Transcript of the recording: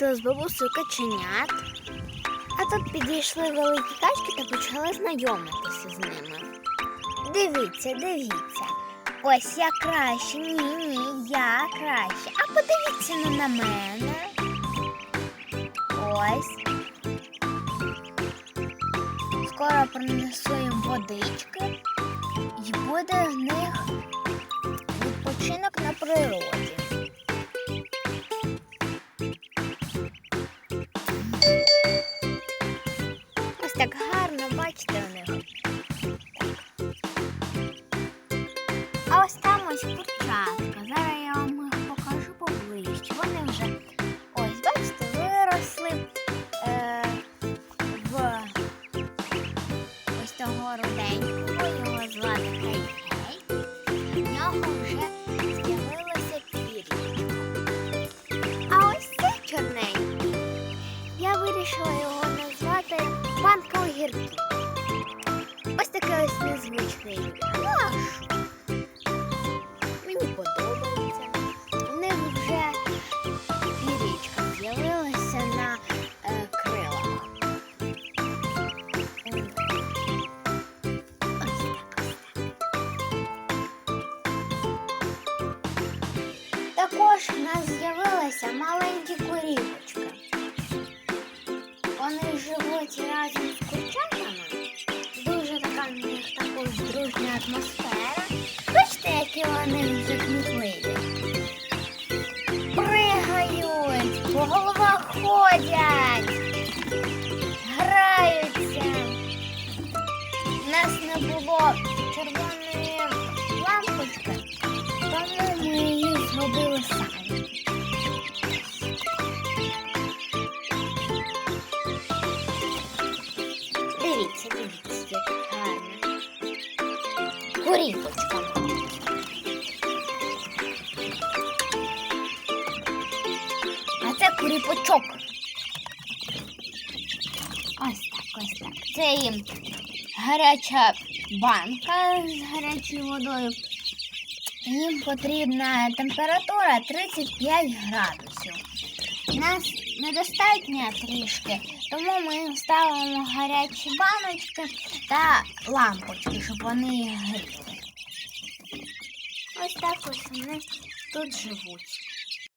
з бабусею каченят. А тут підійшли великі качки та почали знайомитися з ними. Дивіться, дивіться. Ось я краще. Ні, ні, я краще. А подивіться ну на мене. Ось. Скоро принесу їм водички і буде в них відпочинок на природі. Курчатка. Зараз я вам покажу поближче. Вони вже ось, бачите, виросли е, в ось того руденького, його звати Хей-Хей. В нього вже з'явилося пір'я. А ось цей чорненький. Я вирішила його назвати банка огірків. Ось таке ось незвичне ім'я. Ну а що? Також в нас з'явилася маленькі корівочки. Вони живуть разом з курчатами. Дуже така в них також дружня атмосфера. Бачите, які вони вже кмітливі. Пригають, по головах ходять, граються. Нас не було Дивіться, дивіться, як гарно. Корівочка. А це куріпочок. Ось так, ось так. Це їм гаряча банка з гарячою водою. Їм потрібна температура 35 градусів. Нас недостатньо трішки, тому ми ставимо гарячі баночки та лампочки, щоб вони гріли. Ось так ось вони тут живуть.